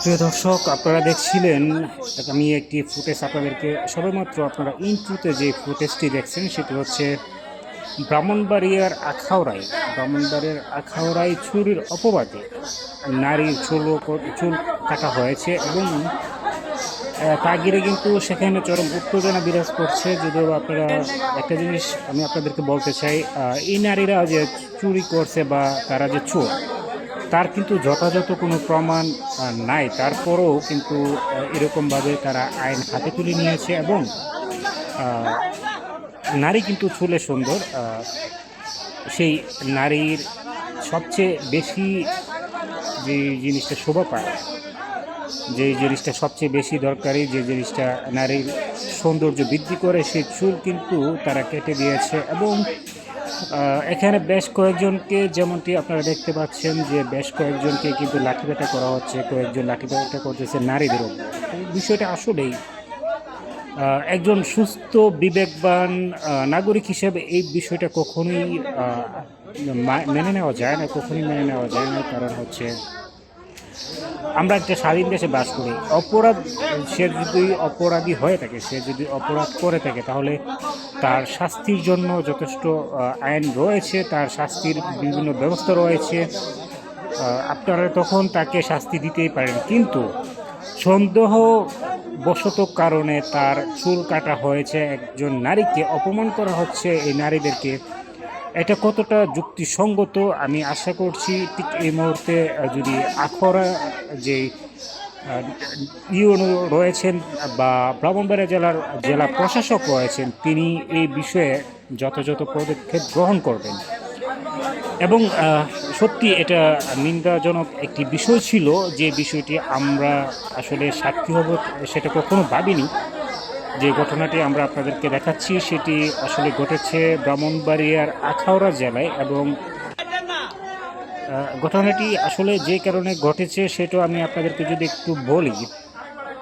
প্রিয় দর্শক আপনারা দেখছিলেন আমি একটি ফুটেজ আপনাদেরকে সবেমাত্র আপনারা ইন্ট্রুতে যে ফুটেজটি দেখছেন সেটি হচ্ছে ব্রাহ্মণবাড়িয়ার আখাউড়ায় ব্রাহ্মণবাড়িয়ার আখাউড়ায় চুরির অপবাদে নারীর চুল চুল কাটা হয়েছে এবং আহ, তা ঘিরে কিন্তু সেখানে চরম উত্তেজনা বিরাজ করছে। যদিও আপনারা একটা জিনিস আমি আপনাদেরকে বলতে চাই এই নারীরা যে চুরি করছে বা তারা যে চোর তার কিন্তু যথাযথ কোনো প্রমাণ নাই। তারপরেও কিন্তু এরকমভাবে তারা আইন হাতে তুলে নিয়েছে এবং নারী কিন্তু চুলে সুন্দর সেই নারীর সবচেয়ে বেশি যে জিনিসটা শোভা পায় যে জিনিসটা সবচেয়ে বেশি দরকারি, যে জিনিসটা নারীর সৌন্দর্য বৃদ্ধি করে, সেই চুল কিন্তু তারা কেটে দিয়েছে এবং এখানে বেশ কয়েকজনকে, যেমনটি আপনারা দেখতে পাচ্ছেন যে বেশ কয়েকজনকে কিন্তু লাঠি ব্যাটা করা হচ্ছে, কয়েকজন লাঠি ব্যথা করতেছে নারীদের বিষয়টা আসলেই একজন সুস্থ, বিবেকবান নাগরিক হিসেবে এই বিষয়টা কখনোই মেনে নেওয়া যায় না, কখনোই মেনে নেওয়া যায় না। কারণ হচ্ছে আমরা একটা স্বাধীন দেশে বাস করি, অপরাধ, সে যদি অপরাধী হয়ে থাকে, সে যদি অপরাধ করে থাকে, তাহলে তার শাস্তির জন্য যথেষ্ট আইন রয়েছে, তার শাস্তির বিভিন্ন ব্যবস্থা রয়েছে। আপনারা তখন তাকে শাস্তি দিতেই পারেন, কিন্তু সন্দেহ বশত কারণে তার চুল কাটা হয়েছে, একজন নারীকে অপমান করা হচ্ছে, এই নারীদেরকে এটা কতটা যুক্তিসঙ্গত? আমি আশা করছি ঠিক এই মুহূর্তে যদি আখড়া যে ইউনো রয়েছেন বা ব্রাহ্মণবাড়িয়া জেলার জেলা প্রশাসক রয়েছেন, তিনি এই বিষয়ে যথাযথ পদক্ষেপ গ্রহণ করবেন। এবং সত্যি এটা নিন্দাজনক একটি বিষয় ছিল যে বিষয়টি আমরা আসলে সাক্ষী হব সেটা কখনো ভাবিনি। যে ঘটনাটি আমরা আপনাদেরকে দেখাচ্ছি, সেটি আসলে ঘটেছে ব্রাহ্মণবাড়িয়ার আখাউড়া জেলায় এবং ঘটনাটি আসলে যে কারণে ঘটেছে সেটাও আমি আপনাদেরকে যদি একটু বলি,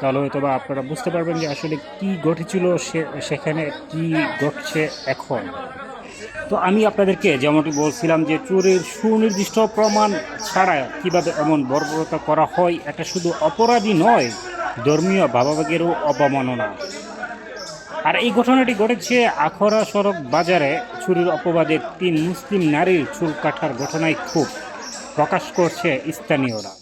তাহলে হয়তো বা আপনারা বুঝতে পারবেন যে আসলে কি ঘটেছিল সেখানে কি ঘটছে এখন। তো আমি আপনাদেরকে যেমনটি বলছিলাম যে চোরের সুনির্দিষ্ট প্রমাণ ছাড়া কীভাবে এমন বর্বরতা করা হয়, এটা শুধু অপরাধী নয়, ধর্মীয় ভাবাবেগেরও অবমাননা। আর এই ঘটনাটি ঘটেছে আখড়া সড়ক বাজারে। চুরির অপবাদে তিন মুসলিম নারীর চুল কাটার ঘটনায় খুব প্রকাশ করছে স্থানীয়রা।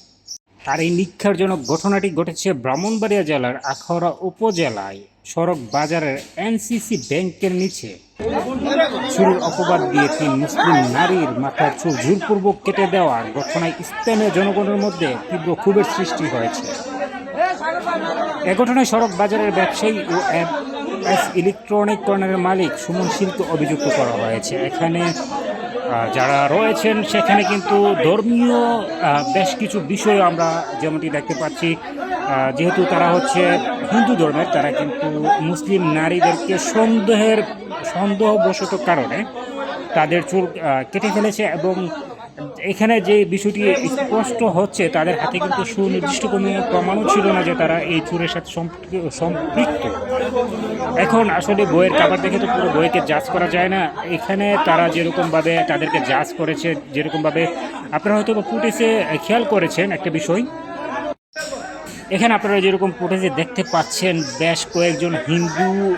আর এই নিক্ষারজনক ঘটনাটি ঘটেছে ব্রাহ্মণবাড়িয়া জেলার আখড়া উপজেলায়। সড়ক বাজারের এনসিসি ব্যাংকের নিচে। চুরির অপবাদ দিয়ে তিন মুসলিম নারীর মাথার চুল জোরপূর্বক কেটে দেওয়ার ঘটনায় স্থানীয় জনগণের মধ্যে তীব্র ক্ষোভের সৃষ্টি হয়েছে। এ ঘটনায় সড়ক বাজারের ব্যবসায়ী ও এস ইলেকট্রনিক কর্নারের মালিক সুমন শিল্পে অভিযুক্ত করা হয়েছে। এখানে যারা রয়েছেন, সেখানে কিন্তু ধর্মীয় বেশ কিছু বিষয় আমরা যেমনটি দেখতে পাচ্ছি যেহেতু তারা হচ্ছে হিন্দু ধর্মের, তারা কিন্তু মুসলিম নারীদেরকে সন্দেহের, সন্দেহবশত কারণে তাদের চুল কেটে ফেলেছে এবং এখানে যে বিষয়টি স্পষ্ট হচ্ছে, তাদের হাতে কিন্তু সুনির্দিষ্ট কোনো প্রমাণও ছিল না যে তারা এই চুরের সাথে সম্পৃক্ত- এখন আসলে বইয়ের কাবার দেখে তো পুরো বইকে জাজ করা যায় না। এখানে তারা যেরকমভাবে তাদেরকে জাজ করেছে, যেরকমভাবে আপনারা হয়তো ফুটেজে খেয়াল করেছেন একটা বিষয়। এখানে আপনারা যেরকম ফুটেজে দেখতে পাচ্ছেন, বেশ কয়েকজন হিন্দু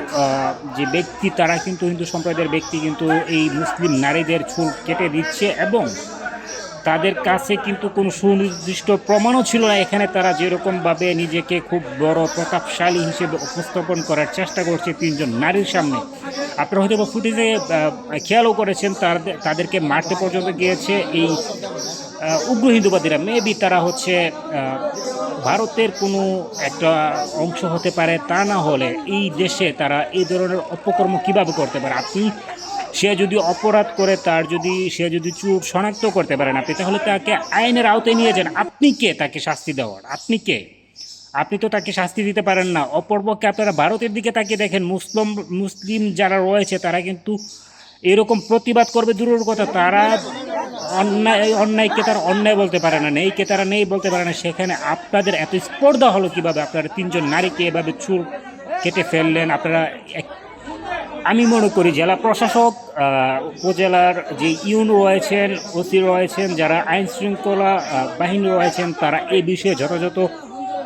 যে ব্যক্তি, তারা কিন্তু হিন্দু সম্প্রদায়ের ব্যক্তি কিন্তু এই মুসলিম নারীদের চুল কেটে দিচ্ছে এবং তাদের কাছে কিন্তু কোনো সুনির্দিষ্ট প্রমাণও ছিল না। এখানে তারা যেরকমভাবে নিজেকে খুব বড় প্রতাপশালী হিসেবে উপস্থাপন করার চেষ্টা করছে তিনজন নারীর সামনে। আপনারা হয়তো ফুটেজে খেয়ালও করেছেন তাদেরকে মারতে পর্যন্ত গিয়েছে এই উগ্র হিন্দুবাদীরা। মেবি তারা হচ্ছে ভারতের কোনো একটা অংশ হতে পারে তা না হলে এই দেশে তারা এই ধরনের অপকর্ম কীভাবে করতে পারে? আপনি সে যদি অপরাধ করে, তার যদি, সে যদি চুপ শনাক্ত করতে পারেন আপনি, তাহলে তাকে আইনের আওতায় নিয়ে যান। আপনি কে তাকে শাস্তি দেওয়ার? আপনি কে? আপনি তো তাকে শাস্তি দিতে পারেন না। অপরপক্ষে আপনারা ভারতের দিকে তাকিয়ে দেখেন, মুসলিম মুসলিম যারা রয়েছে, তারা কিন্তু এরকম প্রতিবাদ করবে দূরের কথা। তারা অন্যায় অন্যায়কে তারা অন্যায় বলতে পারে না, নেইকে তারা নেই বলতে পারে না। সেখানে আপনাদের এত স্পর্ধা হলো কীভাবে? আপনারা তিনজন নারীকে এভাবে চুর কেটে ফেললেন। আপনারা আমি মনে করি জেলা প্রশাসক উপজেলার যে ইউন রয়েছেন, ওসি রয়েছেন, যারা আইন শৃঙ্খলা বাহিনী রয়েছেন, তারা এই বিষয়ে যথাযথ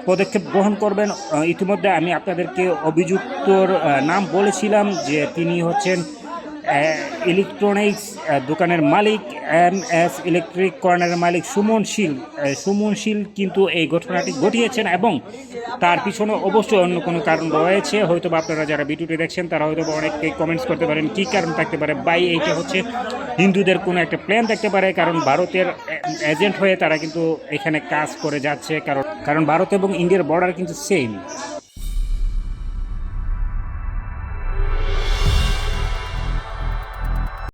পদক্ষেপ গ্রহণ করবেন। ইতিমধ্যে আমি আপনাদেরকে অভিযুক্তর নাম বলেছিলাম যে তিনি হচ্ছেন ইলেকট্রনিক্স দোকানের মালিক, এম এস ইলেকট্রিক কর্নারের মালিক সুমন শীল। সুমন শীল কিন্তু এই ঘটনাটি ঘটিয়েছেন এবং তার পিছনে অবশ্যই অন্য কোনো কারণ রয়েছে। হয়তো বা আপনারা যারা ভিডিওটি দেখছেন, তারা হয়তো বা অনেককে কমেন্টস করতে পারেন, কী কারণ থাকতে পারে? বাই, এইটা হচ্ছে হিন্দুদের কোনো একটা প্ল্যান থাকতে পারে, কারণ ভারতের এজেন্ট হয়ে তারা কিন্তু এখানে কাজ করে যাচ্ছে, কারণ কারণ ভারত এবং ইন্ডিয়ার বর্ডার কিন্তু সেম